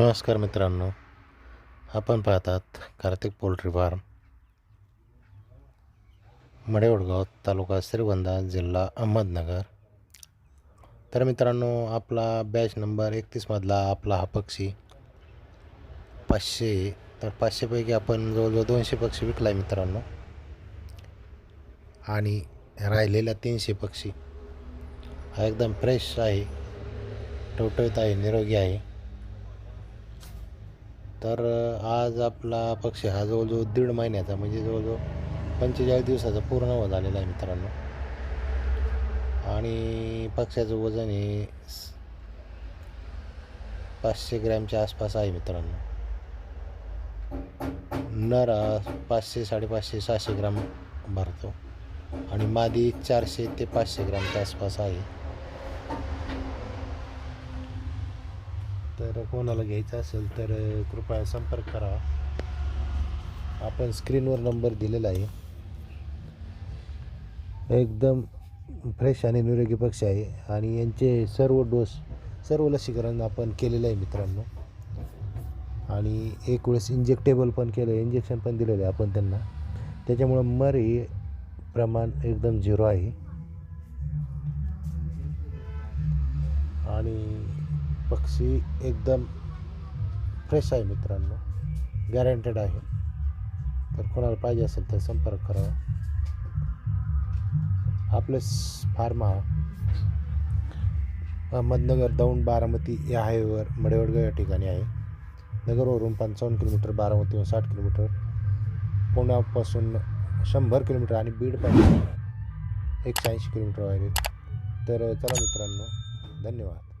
नमस्कार मित्रांनो आपण पाहतात कार्तिक पोल्ट्री फार्म. मडेवडगाव तालुका श्रीगोंदा जिल्हा अहमदनगर. तर मित्रांनो आपला बॅच नंबर एकतीसमधला आपला हा पक्षी पाचशे तर पाचशेपैकी आपण जवळजवळ दोनशे पक्षी विकला आहे मित्रांनो. आणि राहिलेल्या तीनशे पक्षी. हा एकदम फ्रेश आहे टवटवीत आहे निरोगी आहे. तर आज आपला पक्षी हा जवळजवळ दीड महिन्याचा म्हणजे जवळजवळ पंचेचाळीस दिवसाचा पूर्ण हो झालेला आहे मित्रांनो. आणि पक्ष्याचं वजन हे पाचशे ग्रॅमच्या आसपास आहे मित्रांनो. नर पाचशे साडेपाचशे सहाशे ग्राम भरतो. आणि मादी चारशे ते पाचशे ग्रामच्या आसपास आहे. तर कोणाला घ्यायचं असेल तर कृपया संपर्क करा. आपण स्क्रीनवर नंबर दिलेला आहे. एकदम फ्रेश आणि निरोगी पक्षी आहे आणि यांचे सर्व डोस सर्व लसीकरण आपण केलेलं आहे मित्रांनो. आणि एक वेळेस इंजेक्टेबल पण केलं इंजेक्शन पण दिलेलं आहे आपण त्यांना. त्याच्यामुळं मर हे प्रमाण एकदम झिरो आहे. आणि पक्षी एकदम फ्रेश आहे मित्रांनो. गॅरंटेड आहे. तर कोणाला पाहिजे असेल तर संपर्क करावा आपले फार्म हा अहमदनगर दौंड बारामती या हायवेवर मडेवडगाव या ठिकाणी आहे. नगरवरून पंचावन्न किलोमीटर बारामतीहून साठ किलोमीटर. पुण्यापासून शंभर किलोमीटर आणि बीडपासून एकशे ऐंशी किलोमीटर आहे तर चला मित्रांनो धन्यवाद.